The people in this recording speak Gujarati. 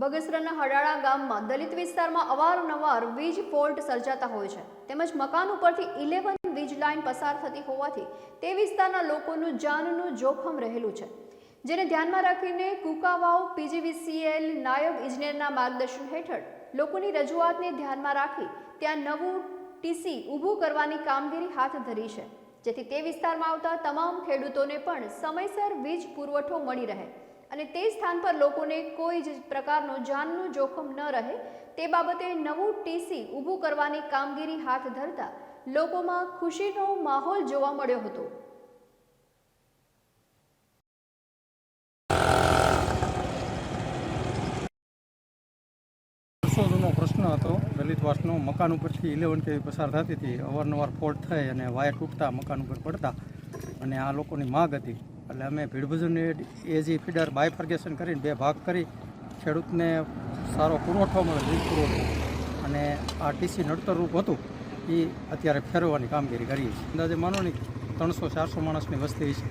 બગસરાના હડાળા ગામમાં દલિત વિસ્તારમાં અવારનવાર વીજ ફોલ્ટ સર્જાતા હોય છે. તેમજ મકાન ઉપરથી ઇલેવન વીજ લાઇન પસાર થતી હોવાથી તે વિસ્તારના લોકોનું જાનનું જોખમ રહેલું છે. જેને ધ્યાનમાં રાખીને કુકાવાવ, પીજીવીસીએલ, નાયબ ઇજનેરના માર્ગદર્શન હેઠળ લોકોની રજૂઆતને ધ્યાનમાં રાખી ત્યાં નવું ટીસી ઊભું કરવાની કામગીરી હાથ ધરી છે. જેથી તે વિસ્તારમાં આવતા તમામ ખેડૂતોને પણ સમયસર વીજ પુરવઠો મળી રહે. અને તે સ્થાન પર લોકોને કોઈ જ પ્રકારનો જાનનું જોખમ ન રહે. તે બાબતે નવું ટીસી ઊભું કરવાની કામગીરી હાથ ધરતા લોકોમાં ખુશીનો માહોલ જોવા મળ્યો હતો. પ્રશ્ન હતો. દલિતવાસનો મકાન ઉપરથી ઇલેવન કેવી પસાર થતી હતી. અવારનવાર ફોલ્ટ થઈ અને વાયર તૂટતા મકાન ઉપર પડતા અને આ લોકોની માગ હતી. એટલે અમે ભીડભજન એજી ફીડર બાયફર્ગેશન કરીને બે ભાગ કરી ખેડૂતને સારો પુરવઠો મળે વીજ પુરવઠો. અને આ ટીસી નડતરરૂપ હતું એ અત્યારે ફેરવવાની કામગીરી કરીએ છીએ. અંદાજે માનો ને ત્રણસો ચારસો માણસની વસ્તી છે.